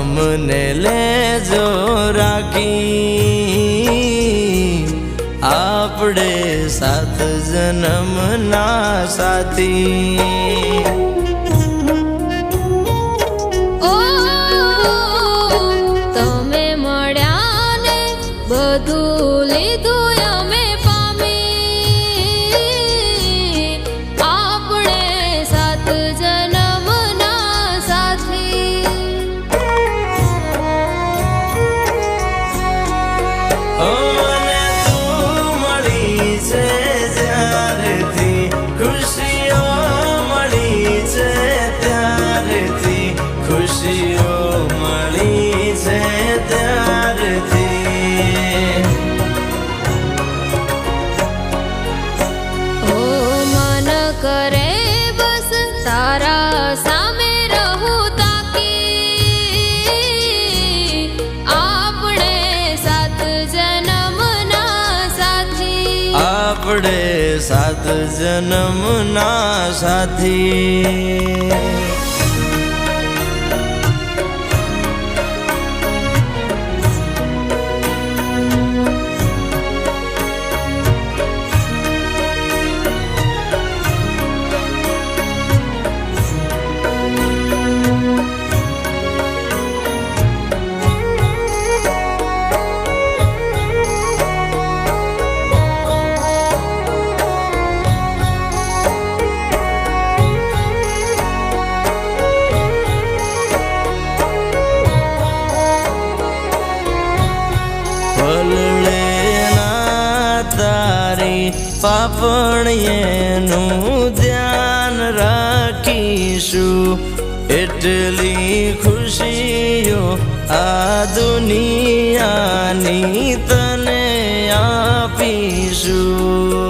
અમને લેજો રાખી. આપણે સાત જન્મના સાથી. તમે મળ્યા બધું લીધું આવડે સાત જન્મના સાથી. તારી પાપણીએનું ધ્યાન રાખીશું. એટલી ખુશીઓ આ દુનિયાની તને આપીશું.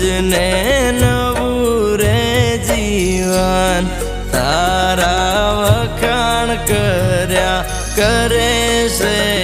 રોજને નવું રે જીવન. તારા વખાણ કર્યા કરે છે.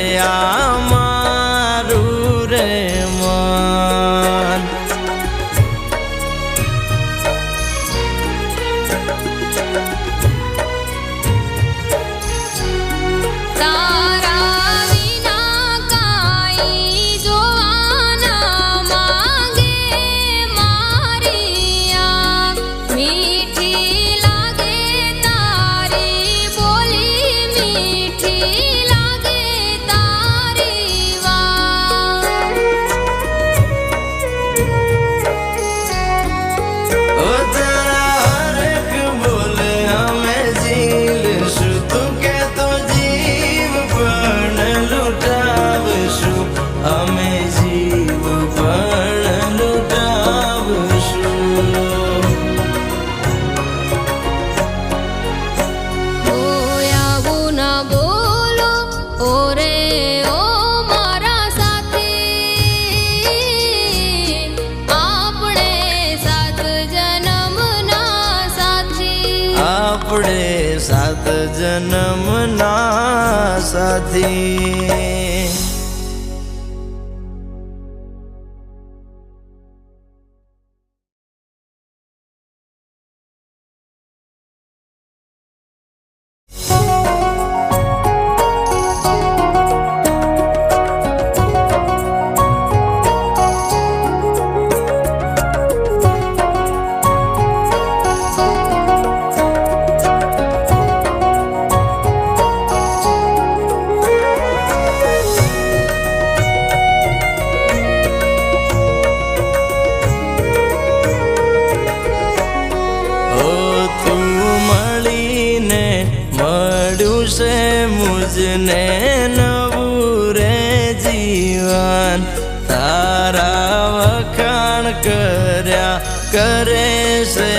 જન્મના સાથી છે મુજને નવું રે જીવન તારા વખાણ કર્યા કરે છે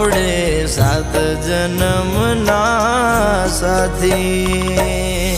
આપણે સાત જન્મના સાથી.